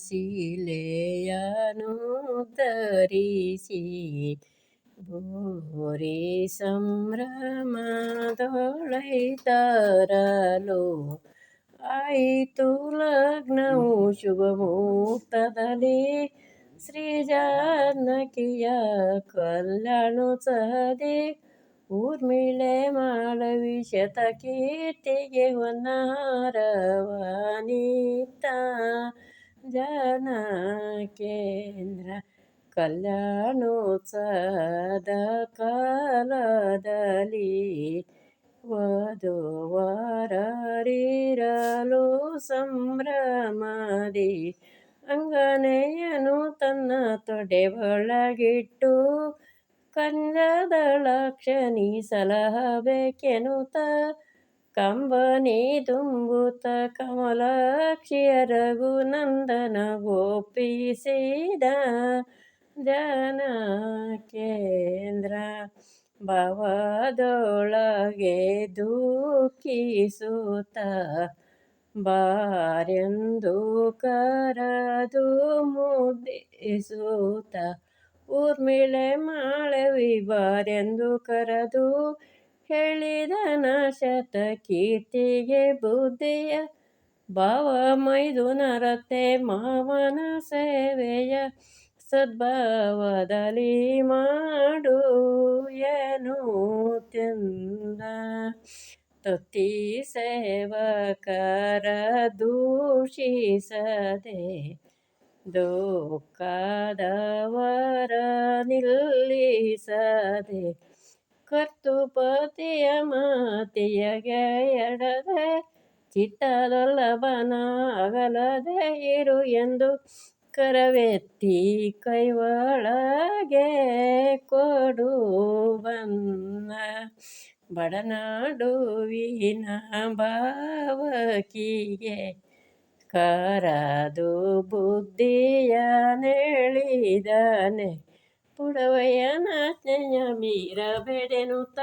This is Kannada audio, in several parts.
ಶಿಲೆಯನು ಧರಿಸಿ ಬೋರೆ ಸಂಭ್ರಮದೊಳೈತರಲು ಆಯಿತು ಲಗ್ನವು ಶುಭ ಮುಹೂರ್ತದಲ್ಲಿ ಶ್ರೀ ಜಾನಕಿಯ ಕಲ್ಯಾಣೋತ್ಸವದಿ ಊರ್ಮಿಳೆ ಮಾಳವಿ ಶತಕೀರ್ತಿಗೆ ಹೊನ್ನಾರವನಿತ ಜನಕೇಂದ್ರ ಕಲ್ಯಾಣೋತ್ಸವದ ಕಾಲದಲ್ಲಿ ವಧುವರರಿರಲು ಸಂಭ್ರಮದಿ ಅಂಗನೆಯನು ತನ್ನ ತೊಡೆ ಒಳಗಿಟ್ಟು ಕಂಜದಳಕ್ಷಣಿ ಸಲಹಬೇಕೆನುತ ಕಂಬನಿ ತುಂಬುತ್ತ ಕಮಲಾಕ್ಷಿಯ ರಘುನಂದನ ಗೋಪಿಸಿದ ಜನಕೇಂದ್ರ ಭವದೊಳಗೆ ದುಃಖಿಸುತ್ತ ಬಾರೆಂದು ಕರದು ಮುದ್ದಿಸುತ್ತ ಊರ್ಮಿಳೆ ಮಾಳವಿ ಬಾರೆಂದು ಕರೆದು ಹೇಳಿದನ ಶತ ಕೀರ್ತಿಗೆ ಬುದ್ಧಿಯ ಭಾವ ಮೈದುನರತೆ ಮಾವನ ಸೇವೆಯ ಸದ್ಭಾವದಲ್ಲಿ ಮಾಡು ಎನ್ನುತ್ತೆಂದ ತೊತ್ತಿ ಸೇವಕರ ದೂಷಿಸದೆ ದುಃಖದವರ ನಿಲ್ಲಿಸದೆ ಕರ್ತುಪತಿಯ ಮಾತಿಯಗೆ ಎಡದೆ ಚಿತ್ತದೊಲ್ಲಭನ ಅಗಲದೆ ಇರು ಎಂದು ಕರವೆತ್ತಿ ಕೈವಳಗೆ ಕೊಡು ಬನ್ನ ಬಡನಾಡುವಿನ ಭಾವಕಿಗೆ ಕರದು ಬುದ್ಧಿಯ ನೆಳಿದನೆ. ಪುಡವಯ್ಯನಾಜ್ಞೆಯ ಮೀರಬೇಡೆನುತ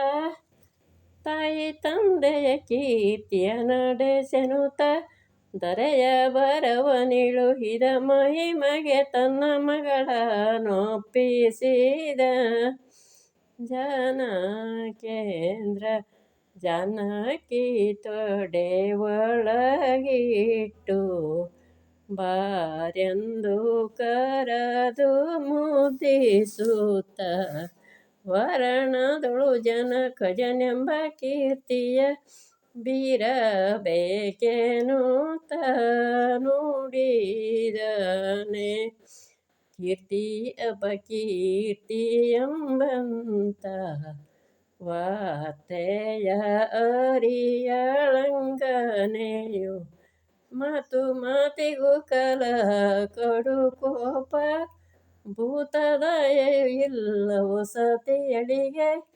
ತಾಯಿ ತಂದೆಯ ಕೀರ್ತಿಯ ನಡೆಸೆನುತ ದರೆಯ ಬರವನಿಳುಹಿದ ಮಹಿಮಗೆ ತನ್ನ ಮಗಳ ನೊಪ್ಪಿಸಿದ ಜನಕೇಂದ್ರ ಜನಕಿ ತೊಡೆ ಒಳಗಿಟ್ಟು ಬಾರೆಂದು ಕರದು ಮುದ್ದಿಸುತ್ತ. ವರಣದೊಳು ಜನಕ ಜನೆಂಬ ಕೀರ್ತಿಯ ಬೀರಬೇಕೆನುತ ನುಡಿದನೆ ಕೀರ್ತಿ ಅಪಕೀರ್ತಿ ಎಂಬಂತ ವಾರ್ತೆಯ ಅರಿಯಳಂಗನೆಯು ಮಾತು ಮಾತಿಗೂ ಕಲ ಕಡು ಕೋಪ ಭೂತದಯ ಇಲ್ಲವು ಸತಿಯಳಿಗೆ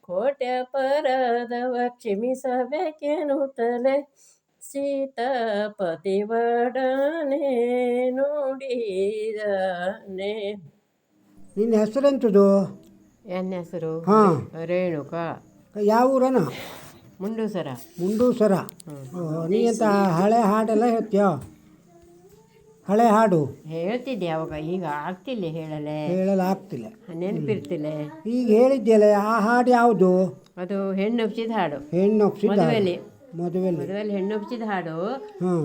ಕೋಟೆ ಪರದವ ಕ್ಷಮಿಸಬೇಕೆನುತ್ತಲೇ ಸೀತಾಪತಿವಡನೆ ನೋಡಿದಾನೆ. ನಿನ್ನ ಹೆಸರೆಂತದು? ನನ್ನ ಹೆಸರು? ಹಾಂ. ರೇಣುಕಾ. ಯಾವ ಊರನ? ಮುಂಡೂಸರ. ಮುಂಡೂಸರ. ನೀ ಅಂತ ಹಳೆ ಹಾಡೆಲ್ಲ ಹೇಳ್ತೀಯ? ಹಳೆ ಹಾಡು. ಹೇಳ್ತಿದ್ದೆ ಅವಾಗ ಈಗ ಆಗ್ತಿಲ್ಲ ಹೇಳಲೆ. ಹೇಳಲು ಆಗ್ತಿಲ್ಲ. ನೆನಪಿರ್ತಿಲ್ಲ. ಈಗ ಹೇಳಿದ್ಯಲ್ಲ ಆ ಹಾಡು ಯಾವುದು? ಅದು ಹೆಣ್ಣೊಪ್ಸಿದ ಹಾಡು. ಹೆಣ್ಣು ಒಪ್ಸಿದ್ದ ಮದುವೆಲಿ. ಮದುವೆಲಿ. ಮದುವೆಲಿ ಹೆಣ್ಣೊಪ್ಸಿದ ಹಾಡು. ಹ್ಞೂ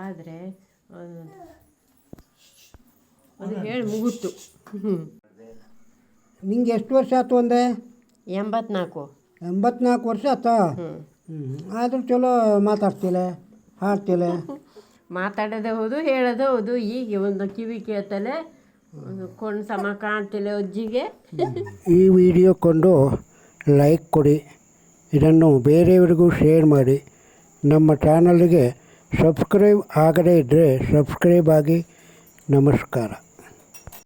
ಆದರೆ ಅದು ಹೇಳಿ ಮುಗಿತು ನಿಂಗೆ ಎಷ್ಟು ವರ್ಷ ಆಯ್ತು ಅಂದೆ? ಎಂಬತ್ನಾಲ್ಕು. ಎಂಬತ್ನಾಲ್ಕು ವರ್ಷ ಆತ ಆದರೂ ಚಲೋ ಮಾತಾಡ್ತಿಲ್ಲ ಹಾಡ್ತಿಲ್ಲ ಮಾತಾಡೋದೇ ಹೌದು ಹೇಳೋದೇ ಹೌದು ಈಗ ಒಂದು ಕಿವಿ ಕೇಳ್ತಲೆ ಒಂದು ಕೊಂಡು ಸಮ ಕಾಣ್ತಿಲ್ಲ ಅಜ್ಜಿಗೆ. ಈ ವಿಡಿಯೋ ಕೊಂಡು ಲೈಕ್ ಕೊಡಿ. ಇದನ್ನು ಬೇರೆಯವರಿಗೂ ಶೇರ್ ಮಾಡಿ. ನಮ್ಮ ಚಾನಲ್ಗೆ ಸಬ್ಸ್ಕ್ರೈಬ್ ಆಗದೇ ಇದ್ದರೆ ಸಬ್ಸ್ಕ್ರೈಬ್ ಆಗಿ ನಮಸ್ಕಾರ.